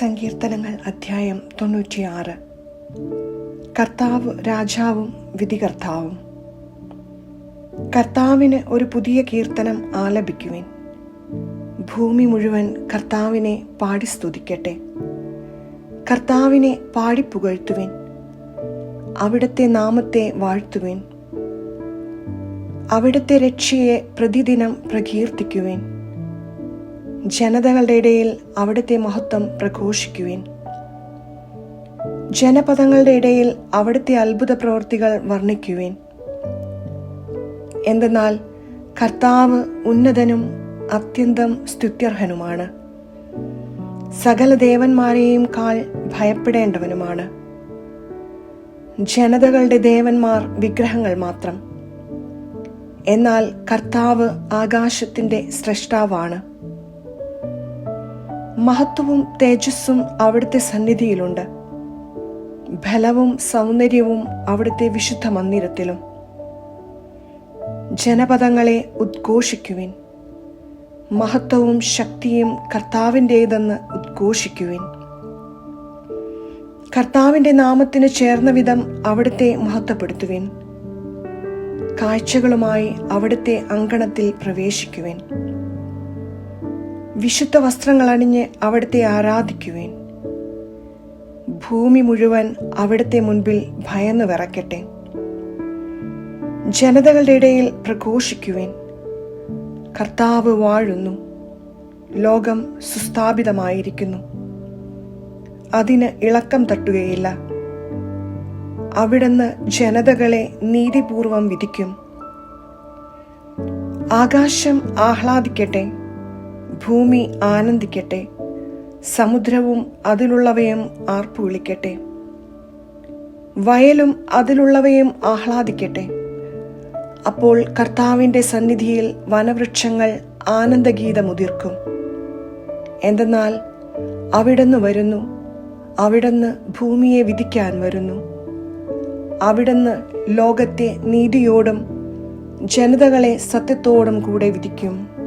സങ്കീർത്തനങ്ങൾ അധ്യായം തൊണ്ണൂറ്റിയാറ്. കർത്താവ് രാജാവും വിധികർത്താവും. കർത്താവിന് ഒരു പുതിയ കീർത്തനം ആലപിക്കുവിൻ. ഭൂമി മുഴുവൻ കർത്താവിനെ പാടി സ്തുതിക്കട്ടെ. കർത്താവിനെ പാടിപ്പുകഴ്ത്തുവിൻ അവിടുത്തെ നാമത്തെ വാഴ്ത്തുവിൻ. അവിടുത്തെ രക്ഷയെ പ്രതിദിനം പ്രകീർത്തിക്കുവിൻ. ജനതകളുടെ ഇടയിൽ അവിടുത്തെ മഹത്വം പ്രഘോഷിക്കുവിൻ. ജനപദങ്ങളുടെ ഇടയിൽ അവിടുത്തെ അത്ഭുത പ്രവൃത്തികൾ വർണിക്കുവിൻ. എന്തെന്നാൽ കർത്താവ് ഉന്നതനും അത്യന്തം സ്തുത്യർഹനുമാണ്. സകല ദേവന്മാരെയും കാൽ ഭയപ്പെടേണ്ടവനുമാണ്. ജനതകളുടെ ദേവന്മാർ വിഗ്രഹങ്ങൾ മാത്രം. എന്നാൽ കർത്താവ് ആകാശത്തിന്റെ സ്രഷ്ടാവാണ്. മഹത്വവും തേജസ്സും അവിടുത്തെ സന്നിധിയിലുണ്ട്. ബലവും സൗന്ദര്യവും അവിടുത്തെ വിശുദ്ധ മന്ദിരത്തിലും. ജനപദങ്ങളെ ഉദ്ഘോഷിക്കുവിൻ. മഹത്വവും ശക്തിയും കർത്താവിന്റേതെന്ന് ഉദ്ഘോഷിക്കുവിൻ. കർത്താവിന്റെ നാമത്തിന് ചേർന്ന വിധം അവിടുത്തെ മഹത്വപ്പെടുത്തുവിൻ. കാഴ്ചകളുമായി അവിടുത്തെ അങ്കണത്തിൽ പ്രവേശിക്കുവിൻ. വിശുദ്ധ വസ്ത്രങ്ങൾ അണിഞ്ഞ് അവിടുത്തെ ആരാധിക്കുവേൻ. ഭൂമി മുഴുവൻ അവിടുത്തെ മുൻപിൽ ഭയന്നു വിറക്കട്ടെ ജനതകളുടെ ഇടയിൽ പ്രഘോഷിക്കുവേൻ. കർത്താവ് വാഴുന്നു. ലോകം സുസ്ഥാപിതമായിരിക്കുന്നു. അതിന് ഇളക്കം തട്ടുകയില്ല. അവിടുന്ന് ജനതകളെ നീതിപൂർവം വിധിക്കും. ആകാശം ആഹ്ലാദിക്കട്ടെ. ഭൂമി ആനന്ദിക്കട്ടെ. സമുദ്രവും അതിലുള്ളവയും ആർപ്പു വിളിക്കട്ടെ. വയലും അതിലുള്ളവയും ആഹ്ലാദിക്കട്ടെ. അപ്പോൾ കർത്താവിന്റെ സന്നിധിയിൽ വനവൃക്ഷങ്ങൾ ആനന്ദഗീതമുതിർക്കും. എന്തെന്നാൽ അവിടുന്ന് വരുന്നു അവിടുന്ന് ഭൂമിയെ വിധിക്കാൻ വരുന്നു. അവിടുന്ന് ലോകത്തെ നീതിയോടും ജനതകളെ സത്യത്തോടും കൂടെ വിധിക്കും.